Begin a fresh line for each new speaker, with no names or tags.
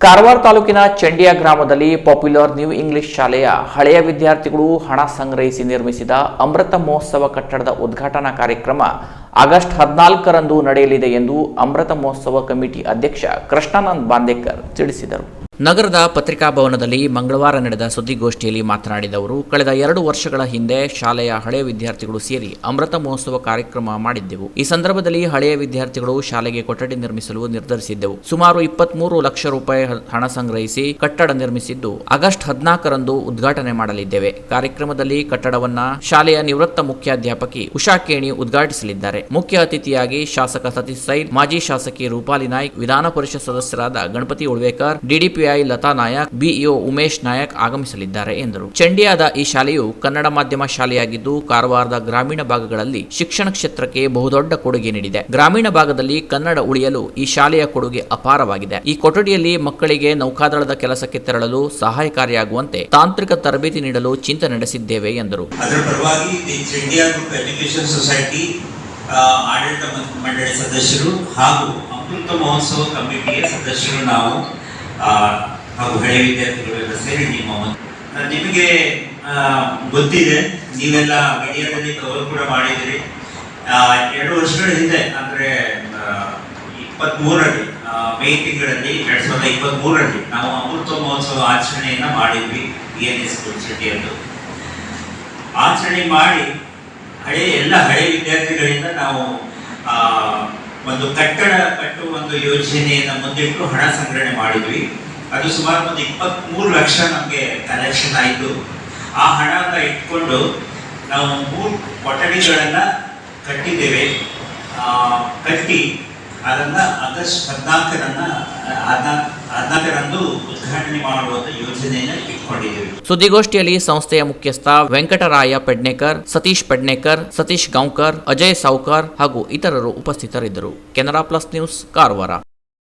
ಕಾರವಾರ ತಾಲೂಕಿನ ಚಂಡಿಯಾ ಗ್ರಾಮದಲ್ಲಿ popular new English ಶಾಲೆಯ ಹಳೆಯ ವಿದ್ಯಾರ್ಥಿಗಳು ಹಣ ಸಂಗ್ರಹಿಸಿ ನಿರ್ಮಿಸಿದ ಅಮೃತ ಮಹೋತ್ಸವ ಕಟ್ಟಡದ ಉದ್ಘಾಟನಾ ಕಾರ್ಯಕ್ರಮ ಆಗಸ್ಟ್ ಹದಿನಾಲ್ಕರಂದು ನಡೆಯಲಿದೆ ಎಂದು ಅಮೃತ ಮಹೋತ್ಸವ ಕಮಿಟಿ ಅಧ್ಯಕ್ಷ ಕೃಷ್ಣಾನಂದ್ ಬಾಂದೇಕರ್ ತಿಳಿಸಿದರು. ನಗರದ ಪತ್ರಿಕಾ ಭವನದಲ್ಲಿ ಮಂಗಳವಾರ ನಡೆದ ಸುದ್ದಿಗೋಷ್ಠಿಯಲ್ಲಿ ಮಾತನಾಡಿದ ಅವರು, ಕಳೆದ ಎರಡು ವರ್ಷಗಳ ಹಿಂದೆ ಶಾಲೆಯ ಹಳೆಯ ವಿದ್ಯಾರ್ಥಿಗಳು ಸೇರಿ ಅಮೃತ ಮಹೋತ್ಸವ ಕಾರ್ಯಕ್ರಮ ಮಾಡಿದ್ದೆವು. ಈ ಸಂದರ್ಭದಲ್ಲಿ ಹಳೆಯ ವಿದ್ಯಾರ್ಥಿಗಳು ಶಾಲೆಗೆ ಕೊಠಡಿ ನಿರ್ಮಿಸಲು ನಿರ್ಧರಿಸಿದ್ದೆವು. ಸುಮಾರು ಇಪ್ಪತ್ಮೂರು ಲಕ್ಷ ರೂಪಾಯಿ ಹಣ ಸಂಗ್ರಹಿಸಿ ಕಟ್ಟಡ ನಿರ್ಮಿಸಿದ್ದು ಆಗಸ್ಟ್ ಹದಿನಾಲ್ಕರಂದು ಉದ್ಘಾಟನೆ ಮಾಡಲಿದ್ದೇವೆ. ಕಾರ್ಯಕ್ರಮದಲ್ಲಿ ಕಟ್ಟಡವನ್ನ ಶಾಲೆಯ ನಿವೃತ್ತ ಮುಖ್ಯಾಧ್ಯಾಪಕಿ ಉಷಾ ಕೇಣಿ ಉದ್ಘಾಟಿಸಲಿದ್ದಾರೆ. ಮುಖ್ಯ ಅತಿಥಿಯಾಗಿ ಶಾಸಕ ಸತೀಶ್ ಸೈಲ್ ಮಾಜಿ ಶಾಸಕಿ ರೂಪಾಲಿ ನಾಯ್ಕ್, ವಿಧಾನ ಪರಿಷತ್ ಸದಸ್ಯರಾದ ಗಣಪತಿ ಉಳ್ವೇಕರ್ ಡಿಡಿಪಿಐ ಲತಾ ನಾಯಕ್, ಬಿಇಒ ಉಮೇಶ್ ನಾಯಕ್ ಆಗಮಿಸಲಿದ್ದಾರೆ ಎಂದರು. ಚಂಡಿಯಾದ ಈ ಶಾಲೆಯು ಕನ್ನಡ ಮಾಧ್ಯಮ ಶಾಲೆಯಾಗಿದ್ದು, ಕಾರವಾರದ ಗ್ರಾಮೀಣ ಭಾಗಗಳಲ್ಲಿ ಶಿಕ್ಷಣ ಕ್ಷೇತ್ರಕ್ಕೆ ಬಹುದೊಡ್ಡ ಕೊಡುಗೆ ನೀಡಿದೆ. ಗ್ರಾಮೀಣ ಭಾಗದಲ್ಲಿ ಕನ್ನಡ ಉಳಿಯಲು ಈ ಶಾಲೆಯ ಕೊಡುಗೆ ಅಪಾರವಾಗಿದೆ. ಈ ಕೊಠಡಿಯಲ್ಲಿ ಮಕ್ಕಳಿಗೆ ನೌಕಾದಳದ ಕೆಲಸಕ್ಕೆ ತೆರಳಲು ಸಹಾಯಕಾರಿಯಾಗುವಂತೆ ತಾಂತ್ರಿಕ ತರಬೇತಿ ನೀಡಲು ಚಿಂತನೆ ನಡೆಸಿದ್ದೇವೆ ಎಂದರು.
ಅದರ ಪರವಾಗಿ ಎಜುಕೇಶನ್ ಸೊಸೈಟಿ ಆಡಳಿತ ಮಂಡಳಿ ಸದಸ್ಯರು ಹಾಗೂ ಅಮೃತ ಮಹೋತ್ಸವ ಕಮಿಟಿಯ ಸದಸ್ಯರು ನಾವು ಹಾಗೂ ಹಳೆಯ ವಿದ್ಯಾರ್ಥಿಗಳೆಲ್ಲ ಸೇರಿ ನಿಮ್ಮ ನಿಮಗೆ ಗೊತ್ತಿದೆ, ನೀವೆಲ್ಲ ಮೀಡಿಯಾದಲ್ಲಿ ಕವರ್ ಕೂಡ ಮಾಡಿದಿರಿ ಎರಡು ವರ್ಷಗಳ ಹಿಂದೆ, ಅಂದ್ರೆ ಇಪ್ಪತ್ತ್ ಮೂರರಲ್ಲಿ ಮೇ ತಿಂಗಳಲ್ಲಿ, ಎರಡ್ ಸಾವಿರದ ಇಪ್ಪತ್ತ್ ಮೂರರಲ್ಲಿ ನಾವು ಅಮೃತ ಮಹೋತ್ಸವ ಆಚರಣೆಯನ್ನ ಮಾಡಿದ್ವಿ ಬಿ ಎನ್ ಎಸ್ ಯೂನಿವರ್ಸಿಟಿಯದ್ದು ಆಚರಣೆ ಮಾಡಿ ಹಳೆ ಎಲ್ಲ ಹಳೆ ವಿದ್ಯಾರ್ಥಿಗಳಿಂದ ನಾವು ಒಂದು ಕಟ್ಟಡ ಕಟ್ಟುವ ಒಂದು ಯೋಜನೆಯನ್ನು ಮುಂದಿಟ್ಟು ಹಣ ಸಂಗ್ರಹಣೆ ಮಾಡಿದ್ವಿ. ಅದು ಸುಮಾರು ಒಂದು ಇಪ್ಪತ್ತ್ಮೂರು ಲಕ್ಷ ನಮಗೆ ಕಲೆಕ್ಷನ್ ಆಯಿತು. ಆ ಹಣನ ಇಟ್ಕೊಂಡು ನಾವು ಮೂರು ಕೊಠಡಿಗಳನ್ನು ಕಟ್ಟಿದ್ದೇವೆ. ಕಟ್ಟಿ ಅದನ್ನ ಆಗಸ್ಟ್ ಹದಿನಾಲ್ಕರನ್ನ ಹದಿನಾಲ್ಕು ಉದ್ಘಾಟನೆ ಯೋಜನೆಯನ್ನು
ಸುದ್ದಿಗೋಷ್ಠಿಯಲ್ಲಿ ಸಂಸ್ಥೆಯ ಮುಖ್ಯಸ್ಥ ವೆಂಕಟರಾಯ ಪೆಡ್ನೇಕರ್, ಸತೀಶ್ ಪೆಡ್ನೇಕರ್, ಸತೀಶ್ ಗಾಂವ್ಕರ್, ಅಜಯ್ ಸಾವ್ಕರ್ ಹಾಗೂ ಇತರರು ಉಪಸ್ಥಿತರಿದ್ದರು. Canara plus news, Karwar.